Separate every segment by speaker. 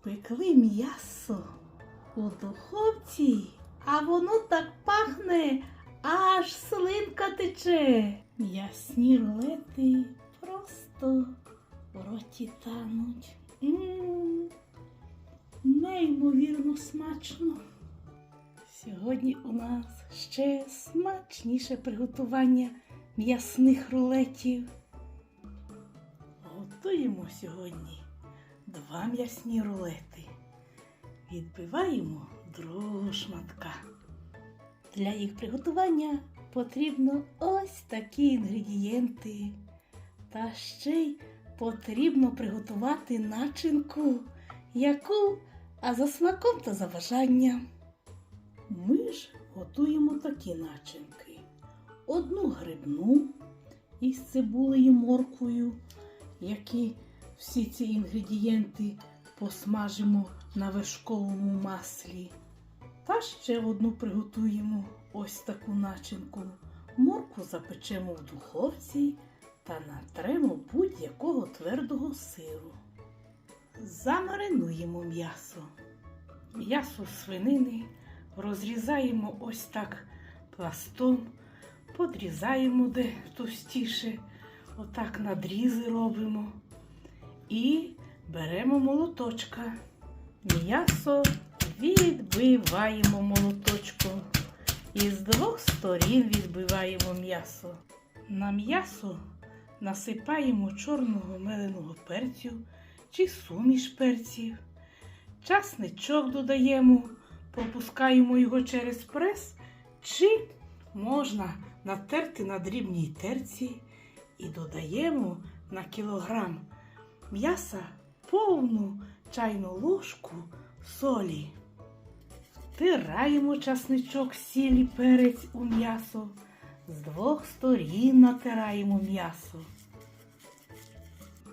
Speaker 1: Спекли м'ясо у духовці, а воно так пахне, аж слинка тече. М'ясні рулети просто в роті тануть. Неймовірно смачно. Сьогодні у нас ще смачніше приготування м'ясних рулетів. Готуємо сьогодні два м'ясні рулети. Відбиваємо другого шматка. Для їх приготування потрібно ось такі інгредієнти. Та ще й потрібно приготувати начинку, яку, а за смаком та за бажанням. Ми ж готуємо такі начинки. Одну грибну із цибулею морквою, які всі ці інгредієнти посмажимо на вершковому маслі. Та ще одну приготуємо ось таку начинку. Моркву запечемо в духовці та натремо будь-якого твердого сиру. Замаринуємо м'ясо. М'ясо свинини розрізаємо ось так пластом, подрізаємо де товстіше, отак надрізи робимо. І беремо молоточка. М'ясо відбиваємо молоточком. І з двох сторін відбиваємо м'ясо. На м'ясо насипаємо чорного меленого перцю чи суміш перців. Часничок додаємо, пропускаємо його через прес, чи можна натерти на дрібній терці і додаємо на кілограм м'яса повну чайну ложку солі. Втираємо часничок, сіль і перець у м'ясо. З двох сторін натираємо м'ясо.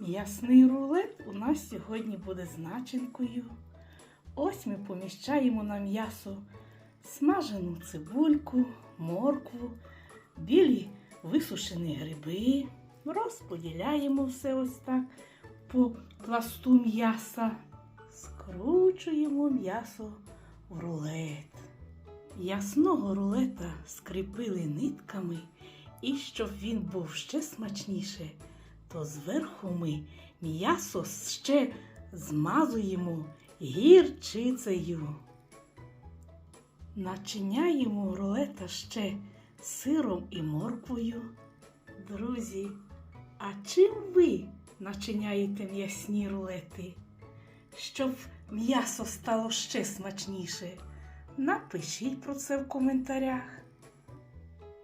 Speaker 1: М'ясний рулет у нас сьогодні буде з начинкою. Ось ми поміщаємо на м'ясо смажену цибульку, моркву, білі висушені гриби. Розподіляємо все ось так по пласту м'яса. Скручуємо м'ясо в рулет. Ясного рулета скріпили нитками, і щоб він був ще смачніше, то зверху ми м'ясо ще змазуємо гірчицею. Начиняємо рулета ще сиром і морквою. Друзі, а чим ви начиняєте м'ясні рулети? Щоб м'ясо стало ще смачніше? Напишіть про це в коментарях.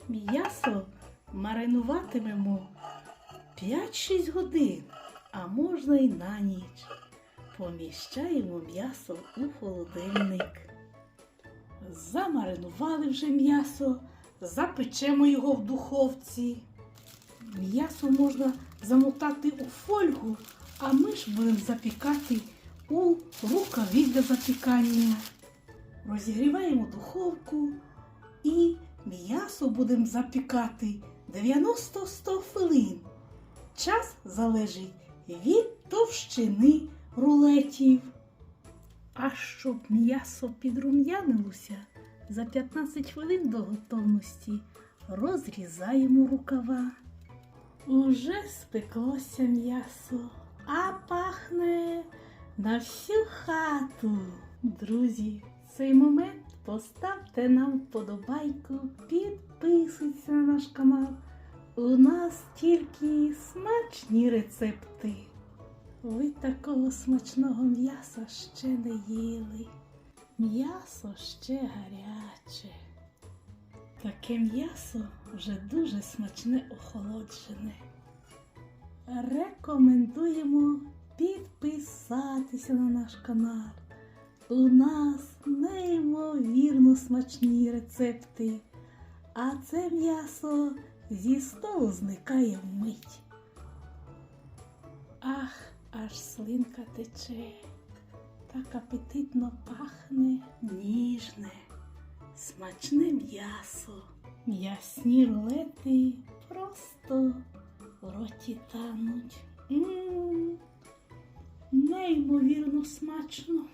Speaker 1: М'ясо маринуватимемо 5-6 годин, а можна й на ніч. Поміщаємо м'ясо у холодильник. Замаринували вже м'ясо, запечемо його в духовці. М'ясо можна замотати у фольгу, а ми ж будемо запікати у рукаві для запікання. Розігріваємо духовку і м'ясо будемо запікати 90-100 хвилин. Час залежить від товщини рулетів. А щоб м'ясо підрум'янилося, за 15 хвилин до готовності розрізаємо рукава. Уже спеклося м'ясо, а пахне на всю хату. Друзі, в цей момент поставте нам вподобайку, підписуйтесь на наш канал. У нас тільки смачні рецепти. Ви такого смачного м'яса ще не їли. М'ясо ще гаряче. Таке м'ясо вже дуже смачне охолоджене. Рекомендуємо підписатися на наш канал. У нас неймовірно смачні рецепти, а це м'ясо зі столу зникає вмить. Ах, аж слинка тече, так апетитно пахне ніжне, смачне м'ясо. М'ясні рулети просто в роті тануть. М, Неймовірно смачно.